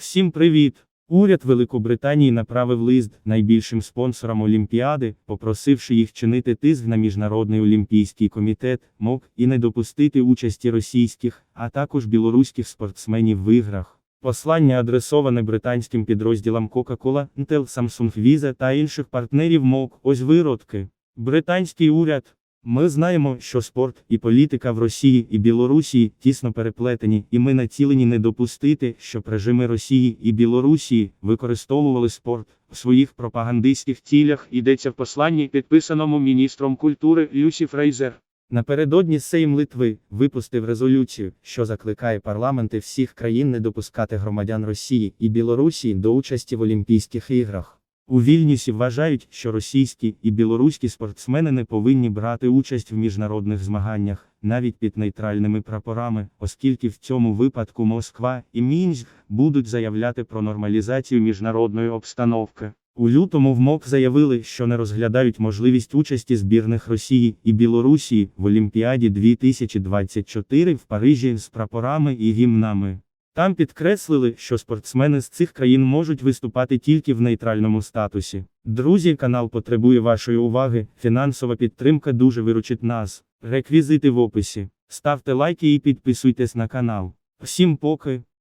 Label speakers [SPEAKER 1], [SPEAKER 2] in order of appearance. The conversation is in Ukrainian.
[SPEAKER 1] Всім привіт! Уряд Великобританії направив лист найбільшим спонсорам Олімпіади, попросивши їх чинити тиск на Міжнародний олімпійський комітет МОК і не допустити участі російських, а також білоруських спортсменів в іграх. Послання адресоване британським підрозділам Coca-Cola, Intel, Samsung Visa та інших партнерів МОК. Ось виродки. Британський уряд. Ми знаємо, що спорт і політика в Росії і Білорусі тісно переплетені, і ми націлені не допустити, щоб режими Росії і Білорусі використовували спорт у своїх пропагандистських цілях. Йдеться в посланні, підписаному міністром культури Люсі Фрейзер. Напередодні Сейм Литви випустив резолюцію, що закликає парламенти всіх країн не допускати громадян Росії і Білорусі до участі в Олімпійських іграх. У Вільнюсі вважають, що російські і білоруські спортсмени не повинні брати участь в міжнародних змаганнях, навіть під нейтральними прапорами, оскільки в цьому випадку Москва і Мінськ будуть заявляти про нормалізацію міжнародної обстановки. У лютому в МОК заявили, що не розглядають можливість участі збірних Росії і Білорусі в Олімпіаді 2024 в Парижі з прапорами і гімнами. Там підкреслили, що спортсмени з цих країн можуть виступати тільки в нейтральному статусі. Друзі, канал потребує вашої уваги. Фінансова підтримка дуже виручить нас. Реквізити в описі. Ставте лайки і підписуйтесь на канал. Всім поки.